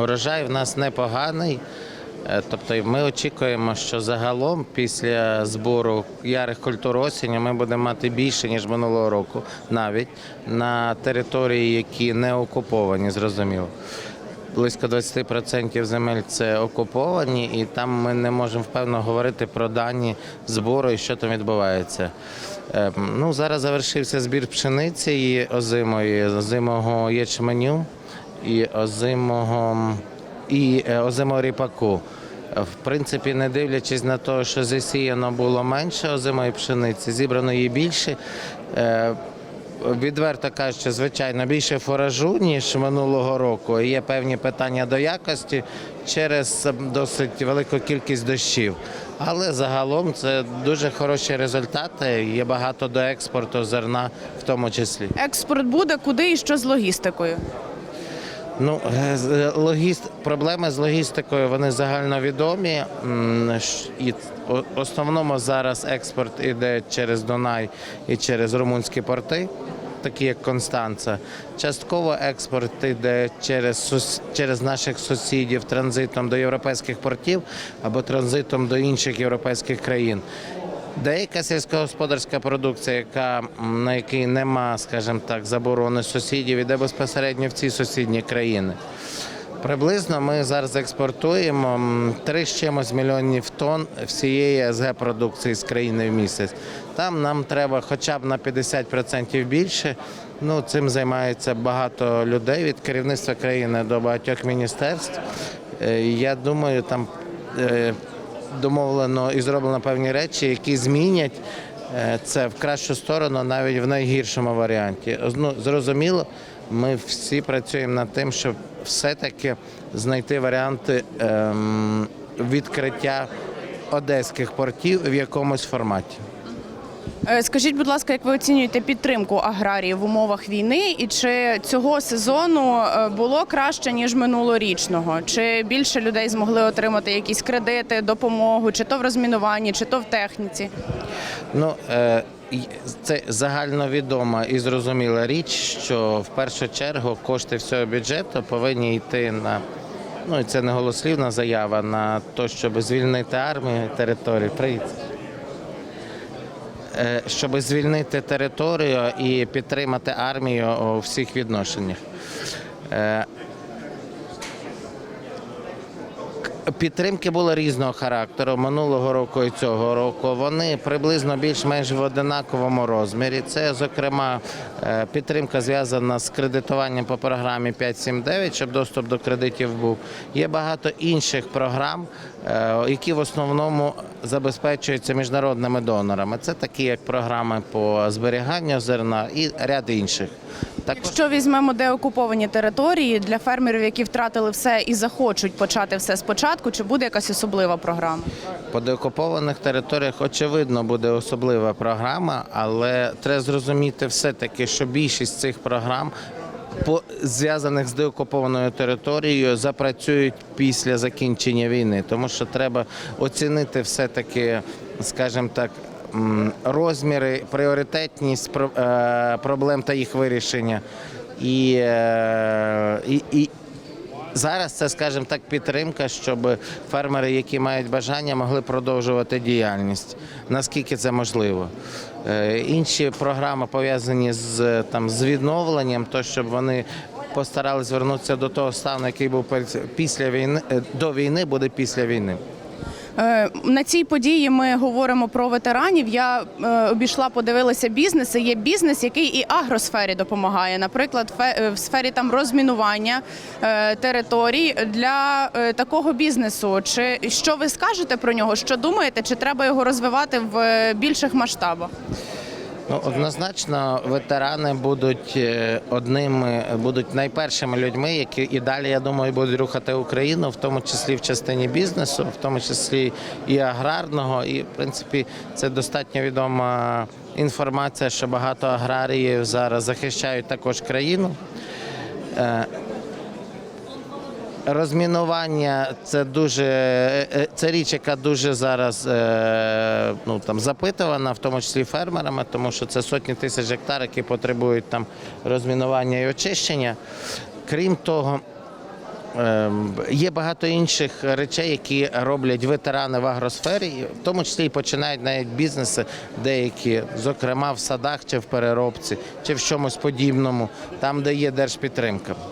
Урожай в нас непоганий. Е, Тобто ми очікуємо, що загалом після збору ярих культур осені ми будемо мати більше, ніж минулого року, навіть на території, які не окуповані, зрозуміло. Близько 20% земель це окуповані, і там ми не можемо впевнено говорити про дані збору і що там відбувається. Е, Ну, зараз завершився збір пшениці і озимої, озимого ячменю і озимого і е, озимого ріпаку. В принципі, не дивлячись на те, що засіяно було менше озимої пшениці, зібрано її більше. Е, Відверто кажучи, звичайно, більше фуражу, ніж минулого року. Є певні питання до якості через досить велику кількість дощів. Але загалом це дуже хороші результати. Є багато до експорту зерна в тому числі. Експорт буде куди і що з логістикою? Ну, е, е, логіст... проблеми з логістикою вони загальновідомі. І в основному зараз експорт іде через Дунай і через румунські порти, такі як Констанца. Частково експорт йде через, через наших сусідів транзитом до європейських портів або транзитом до інших європейських країн. Деяка сільськогосподарська продукція, яка на якій нема, скажімо так, заборони сусідів, іде безпосередньо в ці сусідні країни. Приблизно ми зараз експортуємо 3 з чимось мільйонів тонн всієї СГ продукції з країни в місяць. Там нам треба хоча б на 50% більше. Ну, цим займається багато людей від керівництва країни до багатьох міністерств. Е, Я думаю, там е, домовлено і зроблено певні речі, які змінять е, це в кращу сторону, навіть в найгіршому варіанті. Ну, зрозуміло, ми всі працюємо над тим, щоб все-таки знайти варіанти ем, відкриття одеських портів в якомусь форматі. Е, Скажіть, будь ласка, як ви оцінюєте підтримку аграрії в умовах війни, і чи цього сезону е, було краще ніж минулорічного? Чи більше людей змогли отримати якісь кредити, допомогу, чи то в розмінуванні, чи то в техніці? Ну, е, це загальновідома і зрозуміла річ, що в першу чергу кошти всього бюджету повинні йти на. Ну і це не голослівна заява на те, щоб звільнити армію територію. Привіт. Е, Щоб звільнити територію і підтримати армію у всіх відношеннях. Підтримки були різного характеру минулого року і цього року. Вони приблизно більш-менш в одинаковому розмірі. Це, зокрема, е, підтримка зв'язана з кредитуванням по програмі 579, щоб доступ до кредитів був. Є багато інших програм, е, які в основному забезпечуються міжнародними донорами. Це такі, як програми по зберіганню зерна і ряд інших. Також Якщо візьмемо деокуповані території для фермерів, які втратили все і захочуть почати все спочатку, чи буде якась особлива програма? По деокупованих територіях очевидно буде особлива програма, але треба зрозуміти все-таки, що більшість цих програм по зв'язаних з деокупованою територією запрацюють після закінчення війни, тому що треба оцінити все-таки, скажімо так. Розміри, пріоритетність е, проблем та їх вирішення, і, е, і, і, Зараз це, скажімо так, підтримка, щоб фермери, які мають бажання, могли продовжувати діяльність. Наскільки це можливо? Е, Інші програми пов'язані з там з відновленням, то щоб вони постарались звернутися до того стану, який був після війни до війни, буде після війни. Е, На цій події ми говоримо про ветеранів. Я е, обійшла, подивилася бізнеси. Є бізнес, який і агросфері допомагає. Наприклад, е, в сфері там розмінування територій для такого бізнесу. Чи що ви скажете про нього? Що думаєте? Чи треба його розвивати в більших масштабах? Ну, однозначно, ветерани будуть е, одними, будуть найпершими людьми, які і далі, я думаю, будуть рухати Україну, в тому числі в частині бізнесу, в тому числі і аграрного. І в принципі, це достатньо відома інформація, що багато аграріїв зараз захищають також країну. Розмінування це дуже е, е, це річ, яка дуже зараз е, ну там запитувана, в тому числі фермерами, тому що це сотні тисяч гектар, які потребують там розмінування і очищення. Крім того, Ем, Є багато інших речей, які роблять ветерани в агросфері, в тому числі і починають навіть бізнеси деякі, зокрема в садах чи в переробці, чи в чомусь подібному, там, де є держпідтримка.